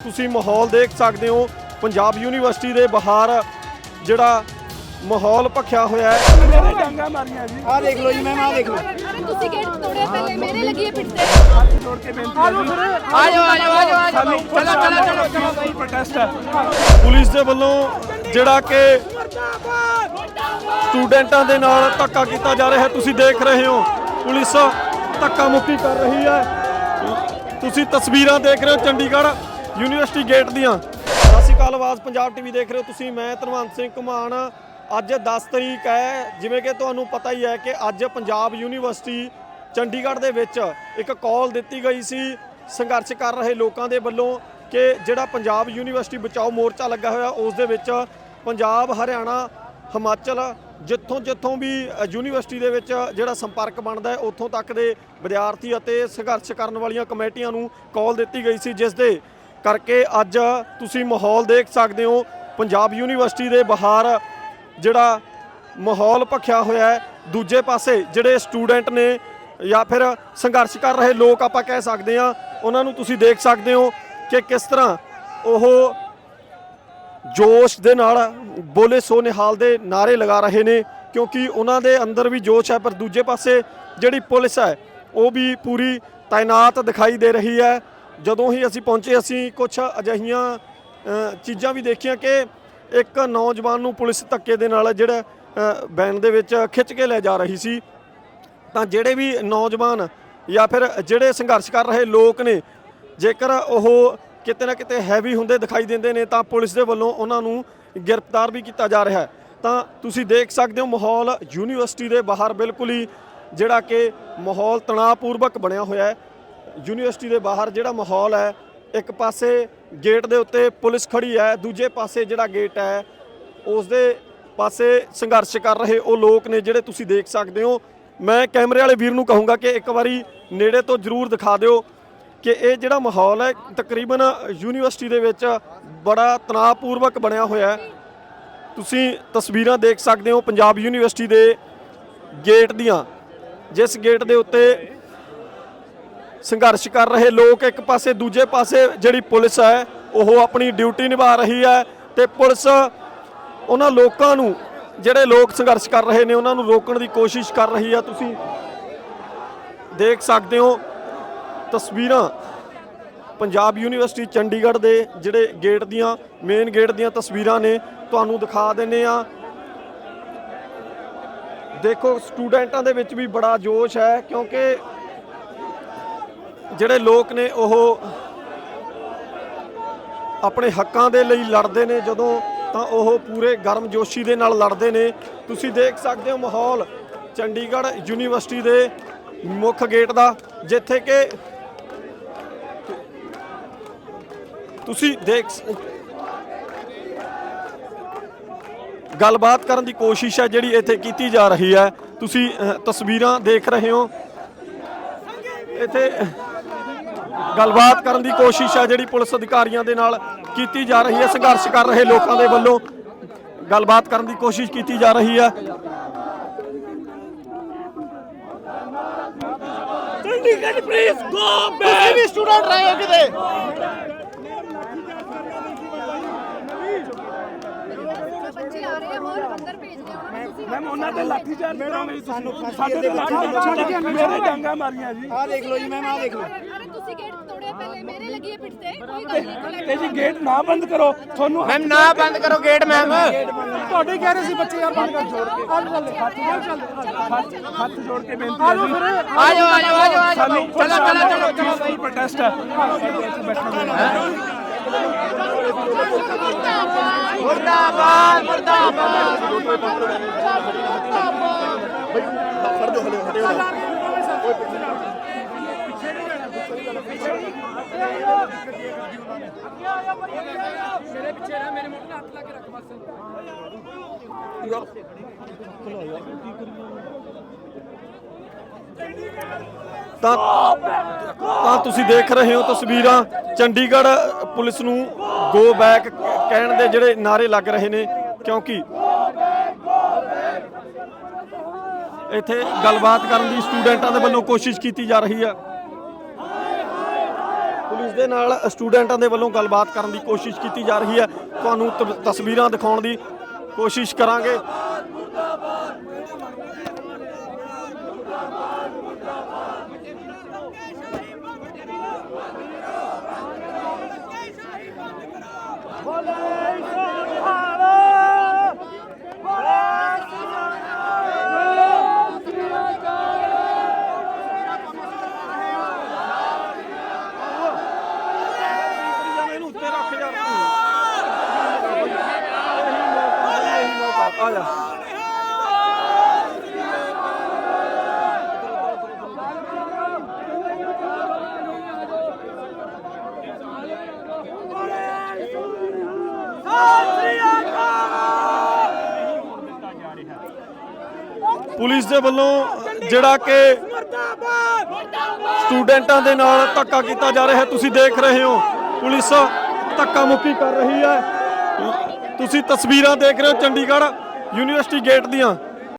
ਤੁਸੀਂ ਮਾਹੌਲ ਦੇਖ ਸਕਦੇ ਹੋ ਪੰਜਾਬ ਯੂਨੀਵਰਸਿਟੀ ਦੇ ਬਾਹਰ ਜਿਹੜਾ ਮਾਹੌਲ ਭਖਿਆ ਹੋਇਆ ਹੈ। ਮੇਰੇ ਡਾਂਗਾ ਮਾਰੀਆਂ ਜੀ। ਆ ਦੇਖ ਲਓ ਜੀ ਮੈਮ ਆ ਦੇਖ ਲਓ। ਅਰੇ ਤੁਸੀਂ ਗੇਟ ਤੋੜਿਆ ਪਹਿਲੇ ਮੇਰੇ ਲੱਗੀ ਹੈ ਪਿੱਟ ਤੇ। ਹੱਥ ਜੋੜ ਕੇ ਬੇਨਤੀ ਹੈ ਜੀ। ਆ ਜਾਓ ਆ ਜਾਓ ਆ ਜਾਓ ਸਾਨੂੰ ਚਲੋ ਚਲੋ ਚਲੋ ਚਲੋ ਪ੍ਰੋਟੈਸਟ ਹੈ। ਪੁਲਿਸ ਦੇ ਵੱਲੋਂ ਜਿਹੜਾ ਕਿ ਸਟੂਡੈਂਟਾਂ ਦੇ ਨਾਲ ਧੱਕਾ ਕੀਤਾ ਜਾ ਰਿਹਾ ਹੈ। ਤੁਸੀਂ ਦੇਖ ਰਹੇ ਹੋ ਪੁਲਿਸ ਧੱਕਾ ਮੁੱਕੀ ਕਰ ਰਹੀ ਹੈ। ਤੁਸੀਂ ਤਸਵੀਰਾਂ ਦੇਖ ਰਹੇ ਹੋ ਚੰਡੀਗੜ੍ਹ ਯੂਨੀਵਰਸਿਟੀ ਗੇਟ ਦੀਆਂ। ਸਤਿ ਸ਼੍ਰੀ ਅਕਾਲ ਆਵਾਜ਼ ਪੰਜਾਬ ਟੀਵੀ ਦੇਖ ਰਹੇ ਹੋ ਤੁਸੀਂ, ਮੈਂ ਧਨਵੰਤ ਸਿੰਘ ਘੁਮਾਣ। ਅੱਜ 10 ਤਰੀਕ ਹੈ, ਜਿਵੇਂ ਕਿ ਤੁਹਾਨੂੰ ਪਤਾ ਹੀ ਹੈ ਕਿ ਅੱਜ ਪੰਜਾਬ ਯੂਨੀਵਰਸਿਟੀ ਚੰਡੀਗੜ੍ਹ ਦੇ ਵਿੱਚ ਇੱਕ ਕਾਲ ਦਿੱਤੀ ਗਈ ਸੀ, ਸੰਘਰਸ਼ ਕਰ ਰਹੇ ਲੋਕਾਂ ਦੇ ਵੱਲੋਂ ਕਿ ਜਿਹੜਾ ਪੰਜਾਬ ਯੂਨੀਵਰਸਿਟੀ ਬਚਾਓ ਮੋਰਚਾ ਲੱਗਾ ਹੋਇਆ, ਉਸ ਦੇ ਵਿੱਚ ਪੰਜਾਬ, ਹਰਿਆਣਾ, ਹਿਮਾਚਲ ਜਿੱਥੋਂ ਜਿੱਥੋਂ ਵੀ ਯੂਨੀਵਰਸਿਟੀ ਦੇ ਵਿੱਚ ਜਿਹੜਾ ਸੰਪਰਕ ਬਣਦਾ ਹੈ, ਉੱਥੋਂ ਤੱਕ ਦੇ ਵਿਦਿਆਰਥੀ ਅਤੇ ਸੰਘਰਸ਼ ਕਰਨ ਵਾਲੀਆਂ ਕਮੇਟੀਆਂ ਨੂੰ ਕਾਲ ਦਿੱਤੀ ਗਈ ਸੀ, ਜਿਸ ਦੇ ਕਰਕੇ ਅੱਜ ਤੁਸੀਂ ਮਾਹੌਲ ਦੇਖ ਸਕਦੇ ਹੋ। ਪੰਜਾਬ ਯੂਨੀਵਰਸਿਟੀ ਦੇ ਬਾਹਰ ਜਿਹੜਾ ਮਾਹੌਲ ਭਖਿਆ ਹੋਇਆ ਹੈ, ਦੂਜੇ ਪਾਸੇ ਜਿਹੜੇ ਸਟੂਡੈਂਟ ਨੇ ਜਾਂ ਫਿਰ ਸੰਘਰਸ਼ ਕਰ ਰਹੇ ਲੋਕ ਆਪਾਂ ਕਹਿ ਸਕਦੇ ਹਾਂ, ਉਹਨਾਂ ਨੂੰ ਤੁਸੀਂ ਦੇਖ ਸਕਦੇ ਹੋ ਕਿ ਕਿਸ ਤਰ੍ਹਾਂ ਉਹ ਜੋਸ਼ ਦੇ ਨਾਲ ਬੋਲੇ ਸੋ ਨਿਹਾਲ ਦੇ ਨਾਰੇ ਲਗਾ ਰਹੇ ਨੇ, ਕਿਉਂਕਿ ਉਹਨਾਂ ਦੇ ਅੰਦਰ ਵੀ ਜੋਸ਼ ਹੈ, ਪਰ ਦੂਜੇ ਪਾਸੇ ਜਿਹੜੀ ਪੁਲਿਸ ਹੈ, ਉਹ ਵੀ ਪੂਰੀ ਤਾਇਨਾਤ ਦਿਖਾਈ ਦੇ ਰਹੀ ਹੈ। ਜਦੋਂ ਹੀ ਅਸੀਂ ਪਹੁੰਚੇ, ਅਸੀਂ ਕੁਝ ਅਜਿਹੀਆਂ ਚੀਜ਼ਾਂ ਵੀ ਦੇਖੀਆਂ ਕਿ ਇੱਕ ਨੌਜਵਾਨ ਨੂੰ ਪੁਲਿਸ ਧੱਕੇ ਦੇ ਨਾਲ ਜਿਹੜਾ ਬੈਨ ਦੇ ਵਿੱਚ ਖਿੱਚ ਕੇ ਲੈ ਜਾ ਰਹੀ ਸੀ। ਤਾਂ ਜਿਹੜੇ ਵੀ ਨੌਜਵਾਨ ਜਾਂ ਫਿਰ ਜਿਹੜੇ ਸੰਘਰਸ਼ ਕਰ ਰਹੇ ਲੋਕ ਨੇ, ਜੇਕਰ ਉਹ ਕਿਤੇ ਨਾ ਕਿਤੇ ਹੈਵੀ ਹੁੰਦੇ ਦਿਖਾਈ ਦਿੰਦੇ ਨੇ, ਤਾਂ ਪੁਲਿਸ ਦੇ ਵੱਲੋਂ ਉਹਨਾਂ ਨੂੰ ਗ੍ਰਿਫਤਾਰ ਵੀ ਕੀਤਾ ਜਾ ਰਿਹਾ ਹੈ। ਤਾਂ ਤੁਸੀਂ ਦੇਖ ਸਕਦੇ ਹੋ, ਮਾਹੌਲ ਯੂਨੀਵਰਸਿਟੀ ਦੇ ਬਾਹਰ ਬਿਲਕੁਲ ਹੀ ਜਿਹੜਾ ਕਿ ਮਾਹੌਲ ਤਣਾਅਪੂਰਵਕ ਬਣਿਆ ਹੋਇਆ ਹੈ। ਯੂਨੀਵਰਸਿਟੀ ਦੇ ਬਾਹਰ ਜਿਹੜਾ ਮਾਹੌਲ ਹੈ, ਇੱਕ ਪਾਸੇ ਗੇਟ ਦੇ ਉੱਤੇ ਪੁਲਿਸ ਖੜੀ ਹੈ, ਦੂਜੇ ਪਾਸੇ ਜਿਹੜਾ ਗੇਟ ਹੈ ਉਸ ਦੇ ਪਾਸੇ ਸੰਘਰਸ਼ ਕਰ ਰਹੇ ਉਹ ਲੋਕ ਨੇ ਜਿਹੜੇ ਤੁਸੀਂ ਦੇਖ ਸਕਦੇ ਹੋ। ਮੈਂ ਕੈਮਰੇ ਵਾਲੇ ਵੀਰ ਨੂੰ ਕਹੂੰਗਾ ਕਿ ਇੱਕ ਵਾਰੀ ਨੇੜੇ ਤੋਂ ਜ਼ਰੂਰ ਦਿਖਾ ਦਿਓ ਕਿ ਇਹ ਜਿਹੜਾ ਮਾਹੌਲ ਹੈ, ਤਕਰੀਬਨ ਯੂਨੀਵਰਸਿਟੀ ਦੇ ਵਿੱਚ ਬੜਾ ਤਣਾਅਪੂਰਵਕ ਬਣਿਆ ਹੋਇਆ ਹੈ। ਤੁਸੀਂ ਤਸਵੀਰਾਂ ਦੇਖ ਸਕਦੇ ਹੋ ਪੰਜਾਬ ਯੂਨੀਵਰਸਿਟੀ ਦੇ ਗੇਟ ਦੀਆਂ। ਜਿਸ ਗੇਟ ਦੇ ਉੱਤੇ ਸੰਘਰਸ਼ ਕਰ ਰਹੇ ਲੋਕ ਇੱਕ ਪਾਸੇ, ਦੂਜੇ ਪਾਸੇ ਜਿਹੜੀ ਪੁਲਿਸ ਹੈ, ਉਹ ਆਪਣੀ ਡਿਊਟੀ ਨਿਭਾ ਰਹੀ ਹੈ ਤੇ ਪੁਲਿਸ ਉਹਨਾਂ ਲੋਕਾਂ ਨੂੰ, ਜਿਹੜੇ ਲੋਕ ਸੰਘਰਸ਼ ਕਰ ਰਹੇ ਨੇ, ਉਹਨਾਂ ਨੂੰ ਰੋਕਣ ਦੀ ਕੋਸ਼ਿਸ਼ ਕਰ ਰਹੀ ਹੈ। ਤੁਸੀਂ ਦੇਖ ਸਕਦੇ ਹੋ ਤਸਵੀਰਾਂ ਪੰਜਾਬ ਯੂਨੀਵਰਸਿਟੀ ਚੰਡੀਗੜ੍ਹ ਦੇ ਜਿਹੜੇ ਗੇਟ ਦੀਆਂ, ਮੇਨ ਗੇਟ ਦੀਆਂ ਤਸਵੀਰਾਂ ਨੇ। ਤੁਹਾਨੂੰ ਦਿਖਾ ਦਿੰਨੇ ਆ ਦੇਖੋ, ਸਟੂਡੈਂਟਾਂ ਦੇ ਵਿੱਚ ਵੀ ਬੜਾ ਜੋਸ਼ ਹੈ ਕਿਉਂਕਿ ਜਿਹੜੇ ਲੋਕ ਨੇ ਉਹ ਆਪਣੇ ਹੱਕਾਂ ਦੇ ਲਈ ਲੜਦੇ ਨੇ, ਜਦੋਂ ਤਾਂ ਉਹ ਪੂਰੇ ਗਰਮਜੋਸ਼ੀ ਦੇ ਨਾਲ ਲੜਦੇ ਨੇ। ਤੁਸੀਂ ਦੇਖ ਸਕਦੇ ਹੋ ਮਾਹੌਲ ਚੰਡੀਗੜ੍ਹ ਯੂਨੀਵਰਸਿਟੀ ਦੇ ਮੁੱਖ ਗੇਟ ਦਾ, ਜਿੱਥੇ ਕਿ ਤੁਸੀਂ ਦੇਖ ਗੱਲਬਾਤ ਕਰਨ ਦੀ ਕੋਸ਼ਿਸ਼ ਹੈ ਜਿਹੜੀ ਇੱਥੇ ਕੀਤੀ ਜਾ ਰਹੀ ਹੈ। ਤੁਸੀਂ ਤਸਵੀਰਾਂ ਦੇਖ ਰਹੇ ਹੋ। ਇੱਥੇ ਗੱਲਬਾਤ ਕਰਨ ਦੀ ਕੋਸ਼ਿਸ਼ ਹੈ ਜਿਹੜੀ ਪੁਲਿਸ ਅਧਿਕਾਰੀਆਂ ਦੇ ਨਾਲ ਕੀਤੀ ਜਾ ਰਹੀ ਹੈ ਸੰਘਰਸ਼ ਕਰ ਰਹੇ ਲੋਕਾਂ ਦੇ ਵੱਲੋਂ ਗੱਲਬਾਤ ਕਰਨ ਦੀ ਕੋਸ਼ਿਸ਼ ਕੀਤੀ ਜਾ ਰਹੀ ਹੈ। ਚੰਡੀਗੜ੍ਹ ਪਲੀਜ਼ ਗੋ ਬੈਕ ਤੁਸੀਂ ਵੀ ਸਟੂਡੈਂਟ ਰਹੇ ਹੋ ਕਿਤੇ? ਬੱਚੇ ਆ ਰਹੇ ਆ ਹੋਰ ਅੰਦਰ ਭੇਜ ਰਹੇ ਉਹਨਾਂ ਨੂੰ ਤੁਸੀਂ ਮੈਂ ਉਹਨਾਂ ਤੇ ਲਾਠੀ ਚਾਰਜ ਕਰਾਉਣੀ ਤੁਸੀਂ ਸਾਡੇ ਤੇ ਲਾਠੀ ਚਾਰਜ ਮੇਰੇ ਡਾਂਗਾ ਮਾਰੀਆਂ ਜੀ। ਆ ਦੇਖ ਲਓ ਜੀ ਮੈਮ ਆ ਦੇਖ ਲਓ। ਅਰੇ ਤੁਸੀਂ ਗੇਟ ਤੋੜਿਆ ਪਹਿਲੇ ਮੇਰੇ ਲੱਗੀ ਹੈ ਤੇ ਕੋਈ ਗੱਲ ਨਹੀਂ ਤੇ ਜੀ ਗੇਟ ਨਾ ਬੰਦ ਕਰੋ ਤੁਹਾਨੂੰ ਮੈਮ ਨਾ ਬੰਦ ਕਰੋ ਗੇਟ ਮੈਮ ਤੁਹਾਡੇ ਕਹਿ ਰਹੇ ਸੀ ਬੱਚੇ ਯਾਰ ਬੰਦ ਕਰ ਜੋੜ ਕੇ। ਹੱਥ ਜੋੜ ਕੇ ਹੱਥ ਜੋੜ ਕੇ ਬੇਨਤੀ ਹੈ ਜੀ। ਆ ਜਾਓ ਆ ਜਾਓ ਆ ਜਾਓ ਚਲੋ ਚਲੋ ਚਲੋ ਚਲੋ। ਪ੍ਰੋਟੈਸਟ ਹੈ। ਮੁਰਦਾਬਾਦ ਮੁਰਦਾਬਾਦ। ਤਾਂ ਤਾਂ ਤੁਸੀਂ ਦੇਖ ਰਹੇ ਹੋ ਤਸਵੀਰਾਂ ਚੰਡੀਗੜ੍ਹ ਪੁਲਿਸ ਨੂੰ ਗੋ ਬੈਕ ਕਹਿਣ ਦੇ ਜਿਹੜੇ ਨਾਰੇ ਲੱਗ ਰਹੇ ਨੇ, ਕਿਉਂਕਿ ਇੱਥੇ ਗੱਲਬਾਤ ਕਰਨ ਦੀ ਸਟੂਡੈਂਟਾਂ ਦੇ ਵੱਲੋਂ ਕੋਸ਼ਿਸ਼ ਕੀਤੀ ਜਾ ਰਹੀ ਹੈ ਪੁਲਿਸ ਦੇ ਨਾਲ ਸਟੂਡੈਂਟਾਂ ਦੇ ਵੱਲੋਂ ਗੱਲਬਾਤ ਕਰਨ ਦੀ ਕੋਸ਼ਿਸ਼ ਕੀਤੀ ਜਾ ਰਹੀ ਹੈ ਤੁਹਾਨੂੰ ਤ- ਤਸਵੀਰਾਂ ਦਿਖਾਉਣ ਦੀ ਕੋਸ਼ਿਸ਼ ਕਰਾਂਗੇ। ਇਹਨੂੰ ਉੱਤੇ ਰੱਖ ਯਾਰ ਇਹੀ ਮੌਕਾ ਆ ਜਾ ਪੁਲਿਸ ਦੇ ਵੱਲੋਂ ਜਿਹੜਾ ਕਿ ਸਟੂਡੈਂਟਾਂ ਦੇ ਨਾਲ ਧੱਕਾ ਕੀਤਾ ਜਾ ਰਿਹਾ ਹੈ। ਤੁਸੀਂ ਦੇਖ ਰਹੇ ਹੋ, ਪੁਲਿਸ ਧੱਕਾ ਮੁੱਕੀ ਕਰ ਰਹੀ ਹੈ। ਤੁਸੀਂ ਤਸਵੀਰਾਂ ਦੇਖ ਰਹੇ ਹੋ ਚੰਡੀਗੜ੍ਹ ਯੂਨੀਵਰਸਿਟੀ ਗੇਟ ਦੀਆਂ।